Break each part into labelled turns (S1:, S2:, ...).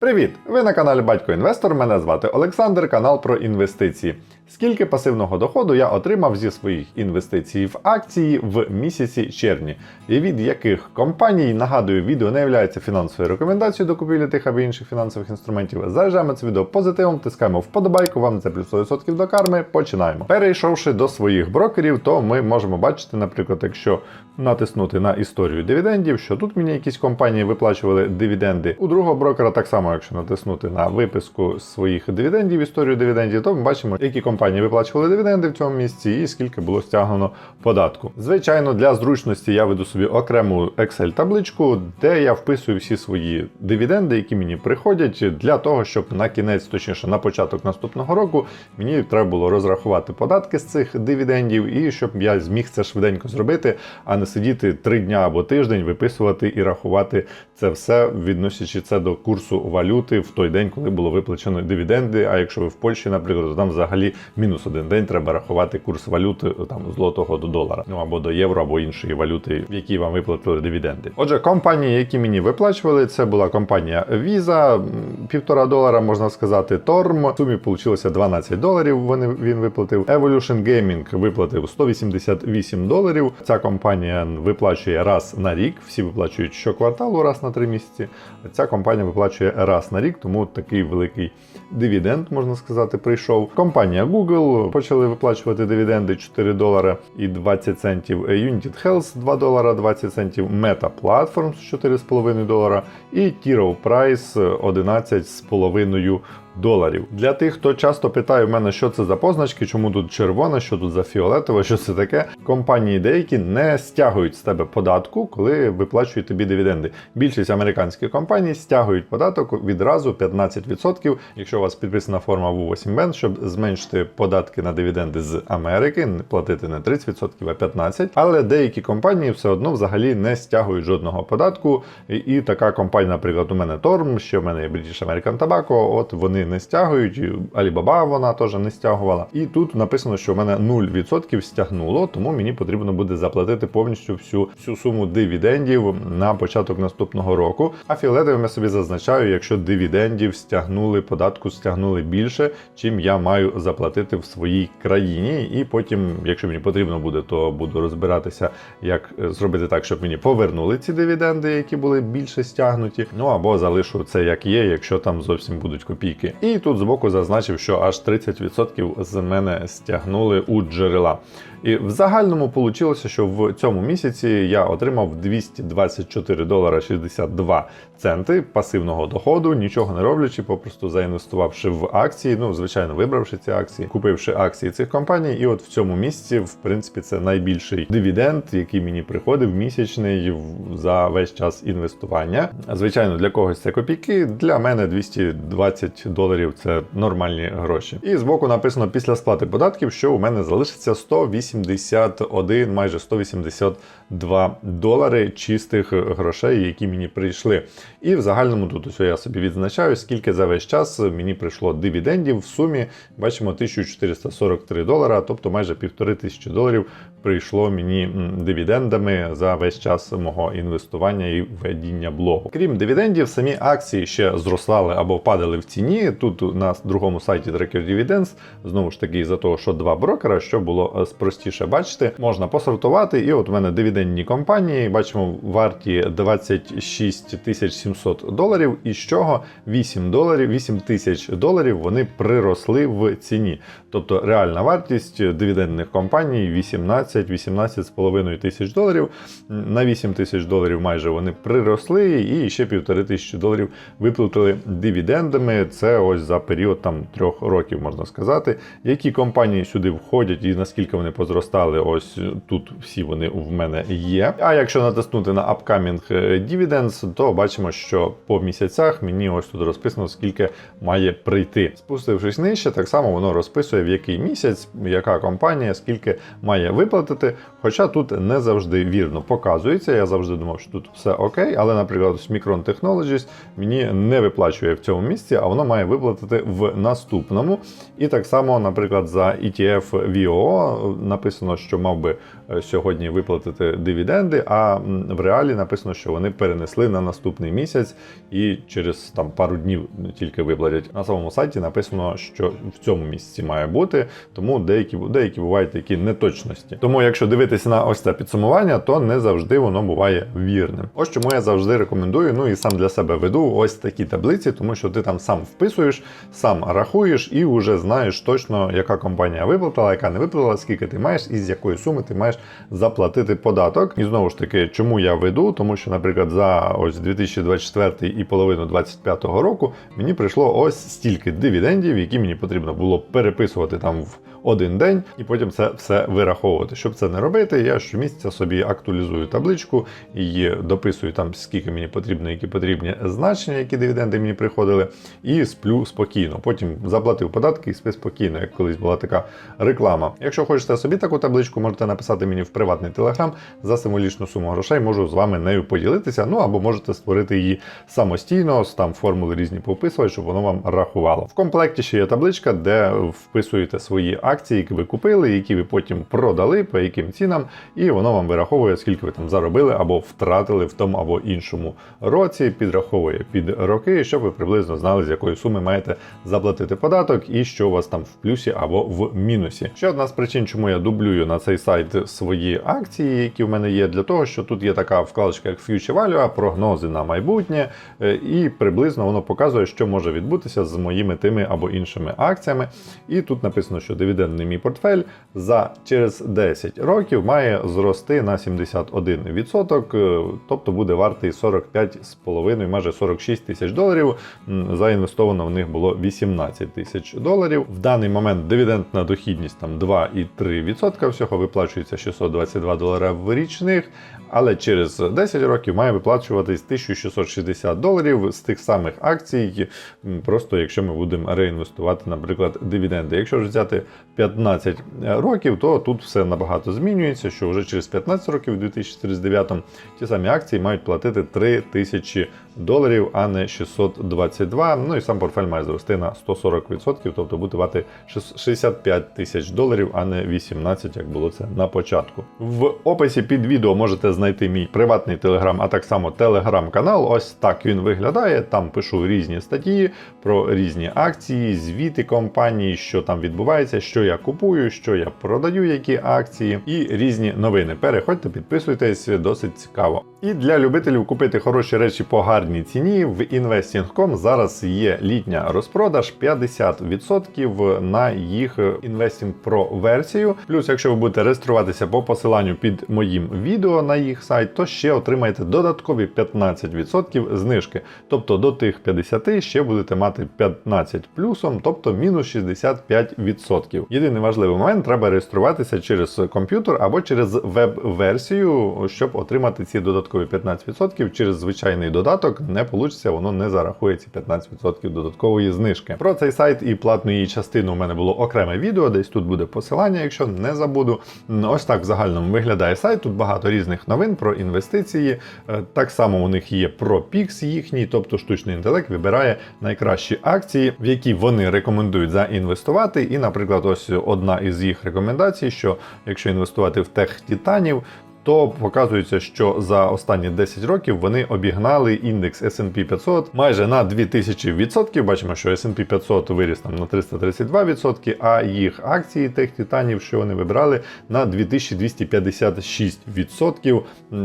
S1: Привіт! Ви на каналі Батько Інвестор. Мене звати Олександр, канал про інвестиції. Скільки пасивного доходу я отримав зі своїх інвестицій в акції в місяці червні, і від яких компаній, нагадую, відео не є фінансовою рекомендацією до купівлі тих або інших фінансових інструментів. Заїжджаємо це відео позитивом, тискаємо вподобайку, вам це плюс 100% до карми. Починаємо. Перейшовши до своїх брокерів, то ми можемо бачити, наприклад, якщо натиснути на історію дивідендів, що тут мені якісь компанії виплачували дивіденди. У другого брокера так само, якщо натиснути на виписку своїх дивідендів, історію дивідендів, то ми бачимо, які компанії виплачували дивіденди в цьому місці і скільки було стягнено податку. Звичайно, для зручності я веду собі окрему Excel-табличку, де я вписую всі свої дивіденди, які мені приходять, для того, щоб на кінець, точніше на початок наступного року, мені треба було розрахувати податки з цих дивідендів, і щоб я зміг це швиденько зробити, а не сидіти три дня або тиждень, виписувати і рахувати це все, відносячи це до курсу валюти в той день, коли було виплачено дивіденди. А якщо ви в Польщі, наприклад, то там взагалі мінус один день треба рахувати курс валюти там злотого до долара, ну або до євро, або іншої валюти, в якій вам виплатили дивіденди. Отже, компанії, які мені виплачували, це була компанія Visa, півтора долара, можна сказати, Torm. В сумі вийшло 12 доларів. Вони він виплатив. Evolution Gaming виплатив 188 доларів. Ця компанія виплачує раз на рік. Всі виплачують щокварталу, раз на три місяці. Ця компанія виплачує раз на рік, тому такий великий дивіденд, можна сказати, прийшов. Компанія Google почали виплачувати дивіденди 4 долара і 20 центів. United Health 2 долара 20 центів. Meta Platforms 4,5 долара і Tiro Price 11,5 доларів. Для тих, хто часто питає в мене, що це за позначки, чому тут червона, що тут за фіолетова, що це таке. Компанії деякі не стягують з тебе податку, коли виплачують тобі дивіденди. Більшість американських компаній стягують податок відразу 15%, якщо у вас підписана форма в 8 бен, щоб зменшити податки на дивіденди з Америки, не платити не 30%, а 15%. Але деякі компанії все одно взагалі не стягують жодного податку. І, і така компанія, наприклад, у мене Torm, що в мене є British American Tobacco, от вони не стягують. Alibaba вона теж не стягувала. І тут написано, що в мене 0% стягнуло, тому мені потрібно буде заплатити повністю всю, всю суму дивідендів на початок наступного року. А фіолетовим я собі зазначаю, якщо дивідендів стягнули, податку стягнули більше, чим я маю заплатити в своїй країні. І потім, якщо мені потрібно буде, то буду розбиратися, як е, зробити так, щоб мені повернули ці дивіденди, які були більше стягнуті. Ну або залишу це як є, якщо там зовсім будуть копійки. І тут збоку зазначив, що аж 30% з мене стягнули у джерела. І в загальному вийшло, що в цьому місяці я отримав 224 долара 62 центи пасивного доходу, нічого не роблячи, попросту заінвестувавши в акції. Ну, звичайно, вибравши ці акції, купивши акції цих компаній. І от в цьому місяці, в принципі, це найбільший дивіденд, який мені приходив місячний за весь час інвестування. Звичайно, для когось це копійки. Для мене 220 доларів це нормальні гроші. І збоку написано після сплати податків, що у мене залишиться 181, майже 182 долари чистих грошей, які мені прийшли. І в загальному тут ось я собі відзначаю, скільки за весь час мені прийшло дивідендів в сумі. Бачимо 1443 долара, тобто майже півтори тисячі доларів прийшло мені дивідендами за весь час мого інвестування і ведіння блогу. Крім дивідендів, самі акції ще зростали або впадали в ціні. Тут на другому сайті Tracker Dividends, знову ж таки, за того, що два брокера, що було е, простіше бачити, можна посортувати. І от у мене дивідендні компанії, бачимо, варті 26 тисяч 700 доларів, із чого 8 доларів, 8 тисяч доларів вони приросли в ціні. Тобто реальна вартість дивідендних компаній 18-18,5 тисяч доларів. На 8 тисяч доларів майже вони приросли, і ще півтори тисячі доларів виплатили дивідендами. Це ось за період там трьох років, можна сказати. Які компанії сюди входять і наскільки вони позростали, ось тут всі вони в мене є. А якщо натиснути на Upcoming Dividends, то бачимо, що по місяцях мені ось тут розписано, скільки має прийти. Спустившись нижче, так само воно розписує, в який місяць, яка компанія, скільки має виплатити. Хоча тут не завжди вірно показується. Я завжди думав, що тут все окей, але, наприклад, ось Micron Technologies мені не виплачує в цьому місці, а воно має виплатити в наступному. І так само, наприклад, за ETF VOO написано, що мав би е, сьогодні виплатити дивіденди, а в реалі написано, що вони перенесли на наступний місяць і через там пару днів тільки виплатять. На самому сайті написано, що в цьому місяці має бути, тому деякі, деякі бувають такі неточності. Тому, якщо дивитися на ось це підсумування, то не завжди воно буває вірним. Ось чому я завжди рекомендую, ну і сам для себе веду ось такі таблиці, тому що ти там сам вписуєш, сам рахуєш і вже знаєш точно, яка компанія виплатила, яка не виплатила, скільки ти маєш і з якої суми ти маєш заплатити податок. І знову ж таки, чому я веду? Тому що, наприклад, за ось 2024 і половину 2025 року мені прийшло ось стільки дивідендів, які мені потрібно було переписувати там в один день, і потім це все вираховувати. Щоб це не робити, я щомісяця собі актуалізую табличку і дописую там, скільки мені потрібно, які потрібні значення, які дивіденди мені приходили, і сплю спокійно. Потім заплатив податки і спи спокійно, як колись була така реклама. Якщо хочете собі таку табличку, можете написати мені в приватний телеграм за символічну суму грошей, можу з вами нею поділитися. Ну або можете створити її самостійно, там формули різні повписувати, щоб воно вам рахувало. В комплекті ще є табличка, де вписуєте свої акції, які ви купили, які ви потім продали, по яким цінам, і воно вам вираховує, скільки ви там заробили або втратили в тому або іншому році, підраховує під роки, щоб ви приблизно знали, з якої суми маєте заплатити податок і що у вас там в плюсі або в мінусі. Ще одна з причин, чому я дублюю на цей сайт свої акції, які в мене є, для того, що тут є така вкладочка, як Future Value, прогнози на майбутнє, е, і приблизно воно показує, що може відбутися з моїми тими або іншими акціями. І тут написано, що дивідендний мій портфель за через 10 років має зрости на 71%, е, тобто буде вартий 45,5, майже 46 тисяч доларів. Заінвестовано в них було 18 тисяч доларів. В даний момент дивідендна дохідність там 2,3% всього виплачується 622 долара в річних. Але через 10 років має виплачуватись 1660 доларів з тих самих акцій, просто якщо ми будемо реінвестувати, наприклад, дивіденди. Якщо ж взяти 15 років, то тут все набагато змінюється, що вже через 15 років, у 2039 ті самі акції мають платити 3000 доларів, а не 622. Ну і сам портфель має зрости на 140%, тобто буде варти 65 тисяч доларів, а не 18, як було це на початку. В описі під відео можете знайти мій приватний телеграм, а так само телеграм-канал. Ось так він виглядає. Там пишу різні статті про різні акції, звіти компанії, що там відбувається, що я купую, що я продаю, які акції, і різні новини. Переходьте, підписуйтесь, досить цікаво. І для любителів купити хороші речі по гарній ціні в Investing.com зараз є літня розпродаж 50% на їх Investing Pro версію. Плюс, якщо ви будете реєструватися по посиланню під моїм відео на їх сайт, то ще отримаєте додаткові 15% знижки. Тобто до тих 50 ще будете мати 15 плюсом, тобто мінус 65%. Єдиний важливий момент треба реєструватися через комп'ютер або через веб-версію, щоб отримати ці додаткові 15%. Через звичайний додаток не вийде, воно не зарахує ці 15% додаткової знижки. Про цей сайт і платну її частину у мене було окреме відео, десь тут буде посилання, якщо не забуду. Ось так в загальному виглядає сайт. Тут багато різних новин про інвестиції. Е, Так само у них є про PIX їхній, тобто штучний інтелект вибирає найкращі акції, в які вони рекомендують заінвестувати. І, наприклад, ось одна із їх рекомендацій, що якщо інвестувати в тех титанів, то показується, що за останні 10 років вони обігнали індекс S&P 500 майже на 2000%. Бачимо, що S&P 500 виріс там на 332%, а їх акції тих титанів, що вони вибрали, на 2256%.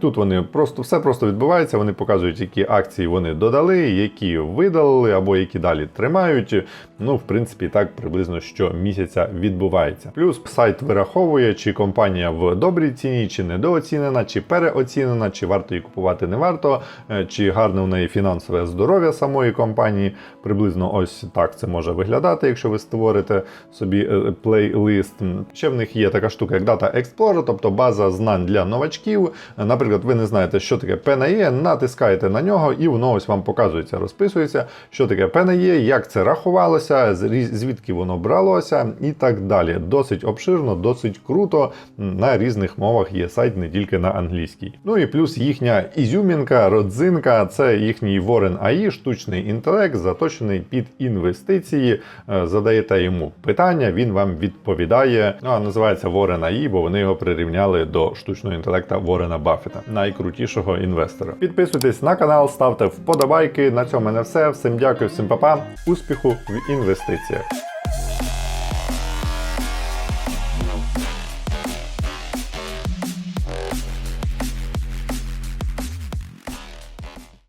S1: Тут вони просто все просто відбувається. Вони показують, які акції вони додали, які видалили або які далі тримають. Ну, в принципі, так приблизно щомісяця відбувається. Плюс сайт вираховує, чи компанія в добрій ціні, чи недооцінена, чи переоцінена, чи варто її купувати не варто, е, чи гарне у неї фінансове здоров'я самої компанії. Приблизно ось так це може виглядати, якщо ви створите собі е, плейлист. Ще в них є така штука, як Data Explorer, тобто база знань для новачків. Наприклад, ви не знаєте, що таке PNE, натискаєте на нього, і воно ось вам показується, розписується, що таке PNE, як це рахувалося, звідки воно бралося і так далі. Досить обширно, досить круто. На різних мовах є сайт, не тільки на англійській. Ну і плюс їхня ізюмінка, родзинка це їхній Warren AI, штучний інтелект, заточений під інвестиції. Е, Задаєте йому питання, він вам відповідає. Ну, а називається Warren AI, бо вони його прирівняли до штучного інтелекта Ворена Баффета, найкрутішого інвестора. Підписуйтесь на канал, ставте вподобайки. На цьому мене все. Всім дякую, всім па-па. Успіху в інвестиціях.